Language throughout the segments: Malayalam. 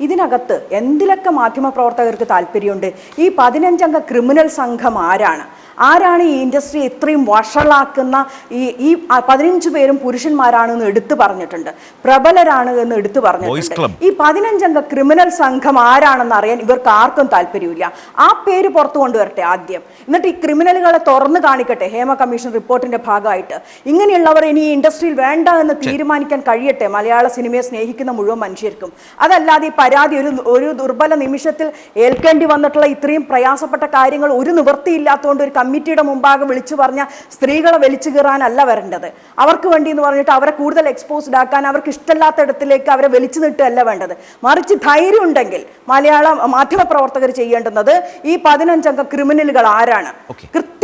ഇതിനകത്ത് എന്തിലൊക്കെ മാധ്യമപ്രവർത്തകർക്ക് താല്പര്യമുണ്ട്? ഈ പതിനഞ്ചംഗ ക്രിമിനൽ സംഘം ആരാണ്? ആരാണ് ഈ ഇൻഡസ്ട്രി ഇത്രയും വഷളാക്കുന്ന ഈ ഈ പതിനഞ്ച് പേരും പുരുഷന്മാരാണെന്ന് എടുത്തു പറഞ്ഞിട്ടുണ്ട്. പ്രബലരാണ് എന്ന് എടുത്തു പറഞ്ഞിട്ടുണ്ട്. ഈ പതിനഞ്ചംഗ ക്രിമിനൽ സംഘം ആരാണെന്ന് അറിയാൻ ഇവർക്ക് ആർക്കും താല്പര്യമില്ല. ആ പേര് പുറത്തു കൊണ്ടുവരട്ടെ ആദ്യം. എന്നിട്ട് ഈ ക്രിമിനലുകളെ തുറന്നു കാണിക്കട്ടെ ഹേമ കമ്മീഷൻ റിപ്പോർട്ടിന്റെ ഭാഗമായിട്ട്. ഇങ്ങനെയുള്ളവർ ഇനി ഈ ഇൻഡസ്ട്രിയിൽ വേണ്ട എന്ന് തീരുമാനിക്കാൻ കഴിയട്ടെ? മലയാള സിനിമയെ സ്നേഹിക്കുന്ന മുഴുവൻ മനുഷ്യർക്കും. അതല്ലാതെ ഈ പരാതി ഒരു ഒരു ദുർബല നിമിഷത്തിൽ ഏൽക്കേണ്ടി വന്നിട്ടുള്ള ഇത്രയും പ്രയാസപ്പെട്ട കാര്യങ്ങൾ ഒരു നിവൃത്തിയില്ലാത്തതുകൊണ്ട് ഒരു കമ്മിറ്റിയുടെ മുമ്പാകെ വിളിച്ചു പറഞ്ഞ സ്ത്രീകളെ വലിച്ചു കീറാനല്ല വരേണ്ടത്. അവർക്ക് വേണ്ടി എന്ന് പറഞ്ഞിട്ട് അവരെ കൂടുതൽ എക്സ്പോസ്ഡ് ആക്കാൻ അവർക്ക് ഇഷ്ടമില്ലാത്ത ഇടത്തിലേക്ക് അവരെ വലിച്ചു നീട്ടുകയല്ല വേണ്ടത്. മറിച്ച് ധൈര്യം ഉണ്ടെങ്കിൽ മലയാള മാധ്യമ പ്രവർത്തകർ ചെയ്യേണ്ടുന്നത് ഈ പതിനഞ്ചംഗ ക്രിമിനലുകൾ ആരാണ്.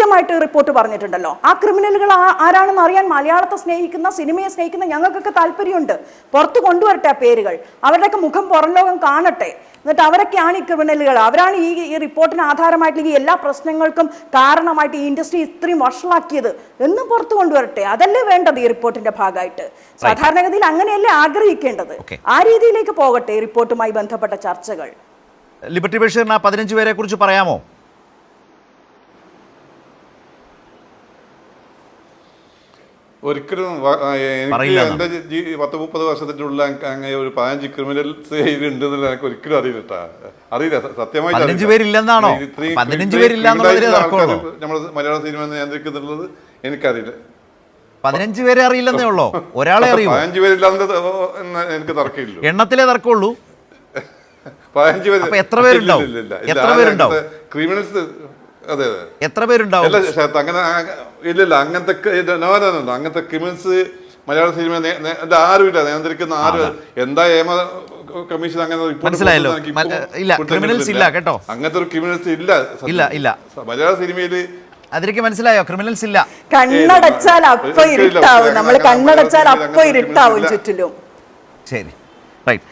കൃത്യമായിട്ട് റിപ്പോർട്ട് പറഞ്ഞിട്ടുണ്ടല്ലോ. ആ ക്രിമിനലുകൾ ആരാണെന്ന് അറിയാൻ മലയാളത്തെ സ്നേഹിക്കുന്ന സിനിമയെ സ്നേഹിക്കുന്ന ഞങ്ങൾക്കൊക്കെ താല്പര്യമുണ്ട്. പുറത്ത് കൊണ്ടുവരട്ടെ ആ പേരുകൾ. അവരുടെയൊക്കെ മുഖം പുറം ലോകം കാണട്ടെ. എന്നിട്ട് അവരൊക്കെയാണ് ഈ ക്രിമിനലുകൾ. അവരാണ് ഈ ഈ റിപ്പോർട്ടിന് ആധാരമായിട്ട് ഈ എല്ലാ പ്രശ്നങ്ങൾക്കും കാരണമായിട്ട് ഈ ഇൻഡസ്ട്രി ഇത്രയും വഷളാക്കിയത്. എന്നും പുറത്തു കൊണ്ടുവരട്ടെ. അതല്ലേ വേണ്ടത് ഈ റിപ്പോർട്ടിന്റെ ഭാഗമായിട്ട്? സാധാരണഗതിയിൽ അങ്ങനെയല്ലേ ആഗ്രഹിക്കേണ്ടത്? ആ രീതിയിലേക്ക് പോകട്ടെ ഈ റിപ്പോർട്ടുമായി ബന്ധപ്പെട്ട ചർച്ചകൾ. ലിബർട്ടി ബഷീറിന് ആ പതിനഞ്ച് പേരെ കുറിച്ച് പറയാമോ? ഒരിക്കലും എനിക്ക് എന്റെ പത്ത് മുപ്പത് വർഷത്തിന്റെ ഉള്ളിൽ അങ്ങനെ ഒരു പതിനഞ്ച് ക്രിമിനൽസ് ഉണ്ട് എന്നുള്ള എനിക്ക് ഒരിക്കലും അറിയില്ല. അറിയില്ല സത്യമായിട്ട് പതിനഞ്ച്. പേരില്ലെന്നാണോ? നമ്മുടെ മലയാള സിനിമ നിയന്ത്രിക്കുന്നുള്ളത് എനിക്കറിയില്ല പതിനഞ്ച് പേരെ അറിയില്ലെന്നേ ഉള്ളോ ഒരാളെ അറിയൂ പതിനഞ്ച് എന്ന് എനിക്ക് തർക്കമില്ല എണ്ണത്തിലേ തർക്കമുള്ളൂ പതിനഞ്ച് പേര് എത്ര പേരുണ്ടാവും? എത്ര പേരുണ്ടാവും? ക്രിമിനൽസ് അതെ അതെ. എത്ര പേരുണ്ടാവും? അല്ല അങ്ങനെ ഇല്ലില്ല അങ്ങനത്തെ. അങ്ങനത്തെ ക്രിമിനൽസ് മലയാള സിനിമ ആരും ഇല്ല നിയന്ത്രിക്കുന്ന ആരും എന്താ ഏമ കമ്മീഷൻ അങ്ങനെ മനസ്സിലായല്ലോ. ഇല്ല, ക്രിമിനൽസ് ഇല്ല, കേട്ടോ. അങ്ങനത്തെ ഒരു ക്രിമിനൽസ് ഇല്ല. ഇല്ല, ഇല്ല. മലയാള സിനിമയിൽ അതിലേക്ക് മനസ്സിലായോ? ക്രിമിനൽസ് ഇല്ല. കണ്ണടച്ചാൽ അപ്പൊ ഇരുട്ടാവും. നമ്മൾ കണ്ണടച്ചാൽ അപ്പൊ ഇരുട്ടാവും ചുറ്റിലും. ശരി. റൈറ്റ്.